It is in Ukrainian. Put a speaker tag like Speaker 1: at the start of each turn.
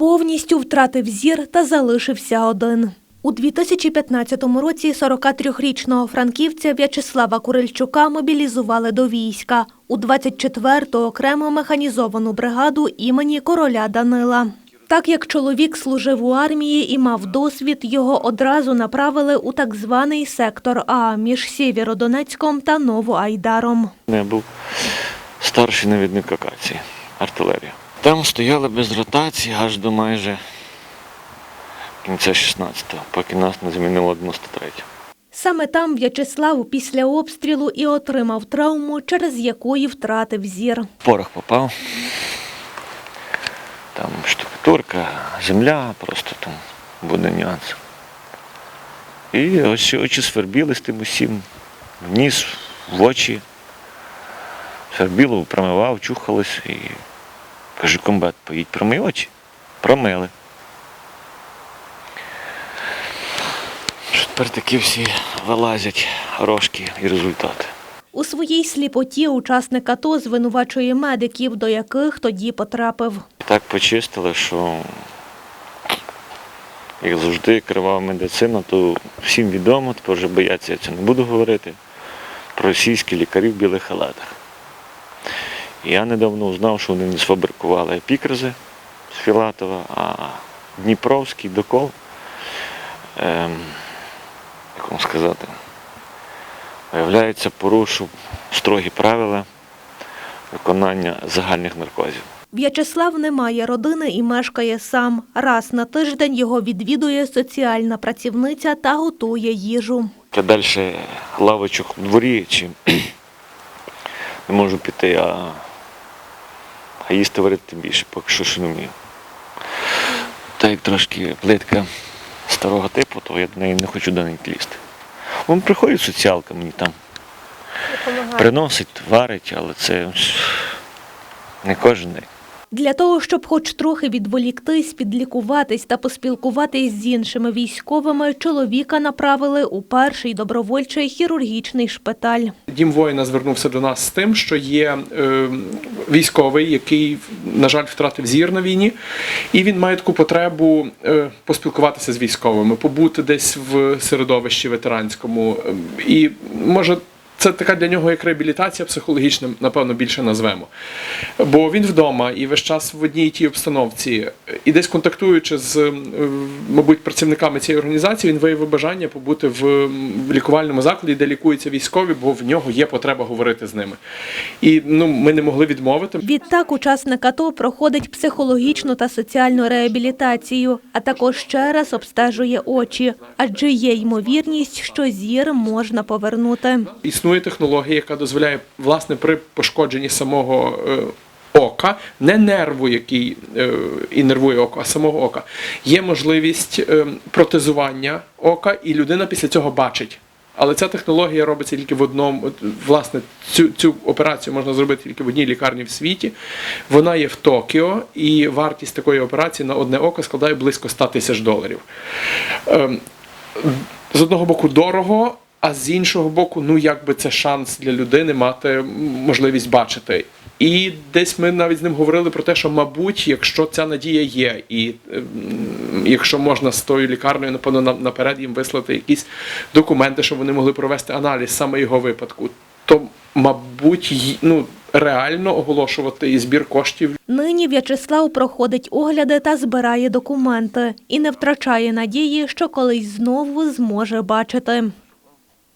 Speaker 1: Повністю втратив зір та залишився один. У 2015 році 43-річного франківця В'ячеслава Курильчука мобілізували до війська у 24-ту окрему механізовану бригаду імені короля Данила. Так як чоловік служив у армії і мав досвід, його одразу направили у так званий сектор А між Сєвєродонецьком та Новоайдаром.
Speaker 2: Я був старший навідник акації, артилерія. Там стояли без ротації аж до майже кінця 16-го, поки нас не змінило 93
Speaker 1: Саме там В'ячеслав після обстрілу і отримав травму, через якої втратив зір.
Speaker 2: Порох попав. Там штукатурка, земля, просто там буде нюанс. І очі, очі свербіли з тим усім. В ніс, в очі. Свербіло, промивав, чухалось і кажу, комбат, поїдь промий очі. Промили. Тепер такі всі вилазять рожки і результати.
Speaker 1: У своїй сліпоті учасник АТО звинувачує медиків, до яких тоді потрапив.
Speaker 2: Так почистили, що як завжди кривава медицина, то всім відомо, тепер вже бояться, я це не буду говорити, про російські лікарі в білих халатах. Я недавно узнав, що вони не сфабрикували епікризи з Філатова, а Дніпровський докол, ем, як вам сказати, виявляється, порушив строгі правила виконання загальних наркозів.
Speaker 1: В'ячеслав не має родини і мешкає сам. Раз на тиждень його відвідує соціальна працівниця та готує їжу.
Speaker 2: Я далі лавочок у дворі чи не можу піти, а, а їсти варити тим більше, поки що ще не вмію. Та як трошки плитка старого типу, то я до неї не хочу до неї лізти. Вон приходить соціалка мені там. Приносить, варить, але це не кожен день.
Speaker 1: Для того, щоб хоч трохи відволіктись, підлікуватись та поспілкуватись з іншими військовими, чоловіка направили у перший добровольчий хірургічний шпиталь.
Speaker 3: Дім воїна звернувся до нас з тим, що є е, військовий, який, на жаль, втратив зір на війні, і він має таку потребу е, поспілкуватися з військовими, побути десь в середовищі ветеранському. Е, І може. Це така для нього як реабілітація психологічна, напевно, більше назвемо. Бо він вдома і весь час в одній і тій обстановці. І десь контактуючи з, мабуть, працівниками цієї організації, він виявив бажання побути в лікувальному закладі, де лікуються військові, бо в нього є потреба говорити з ними. І ну, ми не могли відмовити.
Speaker 1: Відтак учасник АТО проходить психологічну та соціальну реабілітацію, а також ще раз обстежує очі, адже є ймовірність, що зір можна повернути.
Speaker 3: Існує технологія, яка дозволяє власне при пошкодженні самого е, ока, не нерву, який е, інервує око, а самого ока, є можливість е, протезування ока, і людина після цього бачить. Але ця технологія робиться тільки в одному. Власне, цю, цю операцію можна зробити тільки в одній лікарні в світі. Вона є в Токіо, і вартість такої операції на одне око складає близько 100 тисяч доларів. Ем, з одного боку дорого, а з іншого боку, ну якби це шанс для людини мати можливість бачити. І десь ми навіть з ним говорили про те, що, мабуть, якщо ця надія є, і ем, якщо можна з тою лікарнею, напевно, на- наперед їм вислати якісь документи, щоб вони могли провести аналіз саме його випадку, то, мабуть, ну, реально оголошувати і збір коштів
Speaker 1: Нині В'ячеслав проходить огляди та збирає документи і не втрачає надії, що колись знову зможе бачити.